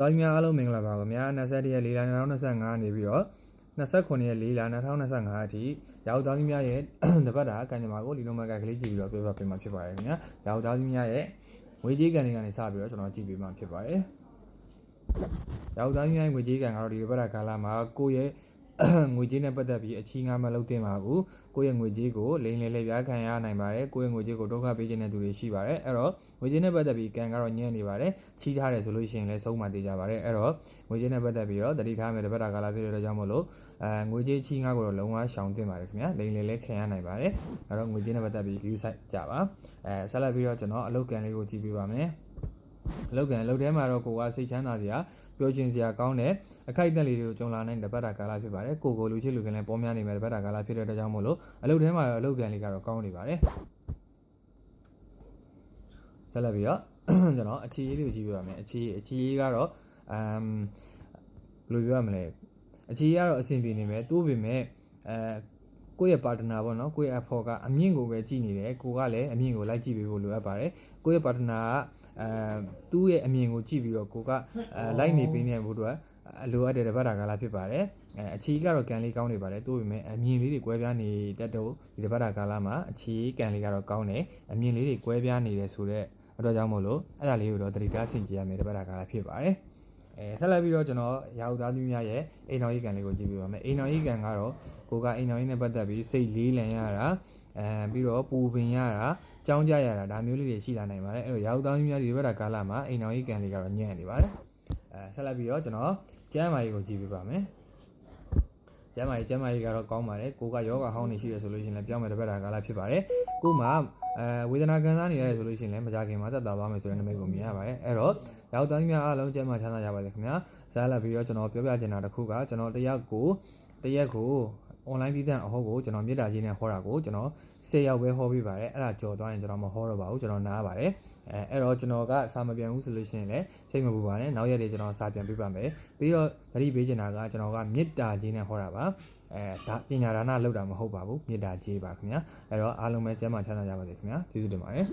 သားကြီးများအားလုံးမင်္ဂလာပါခင်ဗျာ21ရက်4လ2025နေပြီးတော့29ရက်4လ2025အထိရောက်သားကြီးများရဲ့တပတ်တာကံကြမ္မာကိုလီလိုမကကလေးကြည့်ပြီးတော့ပြပြပေးမှာဖြစ်ပါတယ်ခင်ဗျာရောက်သားကြီးများရဲ့ငွေကြေးကံတွေကနေစပြီးတော့ကျွန်တော်ကြည့်ပေးမှာဖြစ်ပါတယ်ရောက်သားကြီးများရဲ့ငွေကြေးကံကတော့ဒီတပတ်တာကာလမှာကိုယ့်ရဲ့ ငွေကြေးနဲ့ပတ်သက်ပြီးအချီးငါမလုပ်သင့်ပါဘူးကိုယ့်ရဲ့ငွေကြေးကိုလိမ်လည်လဲပြားခံရနိုင်ပါတယ်ကိုယ့်ရဲ့ငွေကြေးကိုဒုက္ခပေးခြင်းတဲ့သူတွေရှိပါတယ်အဲ့တော့ငွေကြေးနဲ့ပတ်သက်ပြီးကံကတော့ညံ့နေပါတယ်ချီးထားတယ်ဆိုလို့ရှိရင်လည်းဆုံးမသေးကြပါတယ်အဲ့တော့ငွေကြေးနဲ့ပတ်သက်ပြီးတော့တတိထားမယ်တပတ်တာကာလဖြစ်တဲ့အတွက်ကြောင့်မို့လို့အဲငွေကြေးချီးငါကိုတော့လုံးဝရှောင်သင့်ပါတယ်ခင်ဗျာလိမ်လည်လဲခံရနိုင်ပါတယ်အဲ့တော့ငွေကြေးနဲ့ပတ်သက်ပြီး view site ကြပါအဲဆက်လက်ပြီးတော့ကျွန်တော်အလုပ်ကံလေးကိုကြည့်ပေးပါမယ်အလုပ်ကန်အလုပ်ထဲမှာတော့ကိုကစိတ်ချမ်းသာစရာ ပြောချင်စရာကောင်းတဲ့အခိုက်အတန့်လေးတွေကိုကြုံလာနိုင်တဲ့တပတ်တာကာလဖြစ်ပါတယ်ကိုကိုလူချစ်လူခင်လည်းပေါ်များနေမယ်တပတ်တာကာလဖြစ်တဲ့အတွက်ကြောင့်မို့လို့အလုပ်ထဲမှာတော့အလုပ်ကန်လေးကတော့ကောင်းနေပါတယ်ဆက်လက်ပြီးတော့ကျွန်တော်အခြေရေးလေးကိုကြည့်ပြပါမယ်အခြေရေးအခြေရေးကတော့အမ်ဘယ်လိုပြောရမလဲအခြေရေးကတော့အဆင်ပြေနေမယ်တိုးပေမဲ့အဲ ကိုယ့်ရဲ့ပါတနာပေါ့နော်ကိုယ့်ရဲ့အဖော်ကအမြင့်ကိုပဲကြည့်နေတယ်ကိုကလည်းအမြင့်ကိုလိုက်ကြည့်ပေးဖို့လိုအပ်ပါတယ်ကိုယ့်ရဲ့ပါတနာကအဲသူ့ရဲ့အမြင်ကိုကြည့်ပြီးတော့ကိုကအဲလိုက်နေပေးနေဖို့အတွက်အလိုအပ်တဲ့တပတ်တာကာလဖြစ်ပါတယ်အဲအချီကတော့ကန်လေးကောင်းနေပါတယ်တိုးပေမဲ့အမြင်လေးတွေကွဲပြားနေတတ်တော့ဒီတပတ်တာကာလမှာအချီကန်လေးကတော့ကောင်းတယ်အမြင်လေးတွေကွဲပြားနေတယ်ဆိုတော့အတွက်ကြောင့်မို့လို့အဲ့ဒါလေးကိုတော့တတိထားဆင်ကြည့်ရမယ်တပတ်တာကာလဖြစ်ပါတယ် အဲဆက်လက်ပြီးတော့ကျွန်တော်ရာဟုသားသမီးများရဲ့အိမ်တော်ကြီးကံလေးကိုကြည့်ပြပါမယ်အိမ်တော်ကြီးကံကတော့ကိုကအိမ်တော်ကြီးနဲ့ပတ်သက်ပြီးစိတ်လေးလံရတာအဲပြီးတော့ပူပင်ရတာကြောင်းကြရတာဒါမျိုးလေးတွေရှိလာနိုင်ပါတယ်အဲ့တော့ရာဟုသားသမီးများဒီဘက်ကကာလမှာအိမ်တော်ကြီးကံလေးကတော့ညံ့နေပါတယ်အဲဆက်လက်ပြီးတော့ကျွန်တော်ကျမ်းမာရေးကိုကြည့်ပြပါမယ် ကျမ်းမာရေးကျမ်းမာရေးကတော့ကောင်းပါတယ်ကိုကယောဂဟောင်းနေရှိတယ်ဆိုလို့ရှိရင်လည်းပြောင်းမယ်တစ်ပတ်တာကာလဖြစ်ပါတယ်ကိုမှအဲဝေဒနာခံစားနေရတယ်ဆိုလို့ရှိရင်လည်းမကြခင်မှာသက်သာသွားမယ်ဆိုတဲ့နမိတ်ကိုမြင်ရပါတယ်အဲ့တော့ရောက်သားများအားလုံးကျမ်းမာချမ်းသာကြပါစေခင်ဗျာဇာတ်လက်ပြီးတော့ကျွန်တော်ပြောပြချင်တာတစ်ခုကကျွန်တော်တရက်ကိုတရက်ကို online တည်တဲ့အဟောကိုကျွန်တော်မြေတားကြီးနဲ့ဟောတာကိုကျွန်တော်10ရောက်ပဲဟောပြပါတယ်အဲ့ဒါကြော်သွားရင်ကျွန်တော်မဟောတော့ပါဘူးကျွန်တော်နားပါတယ်အဲအဲ့တော့ကျွန်တော်ကစာမပြန်ဘူးဆိုလို့ရှိရင်လည်းစိတ်မပူပါနဲ့နောက်ရက်တွေကျွန်တော်စာပြန်ပြပါမယ်ပြီးတော့သတိပေးချင်တာကကျွန်တော်ကမေတ္တာကြီးနဲ့ဟောတာပါအဲဒါပညာဒါနလောက်တာမဟုတ်ပါဘူးမေတ္တာကြီးပါခင်ဗျာအဲ့တော့အားလုံးပဲကျမ်းမာချမ်းသာကြပါစေခင်ဗျာကျေးဇူးတင်ပါတယ်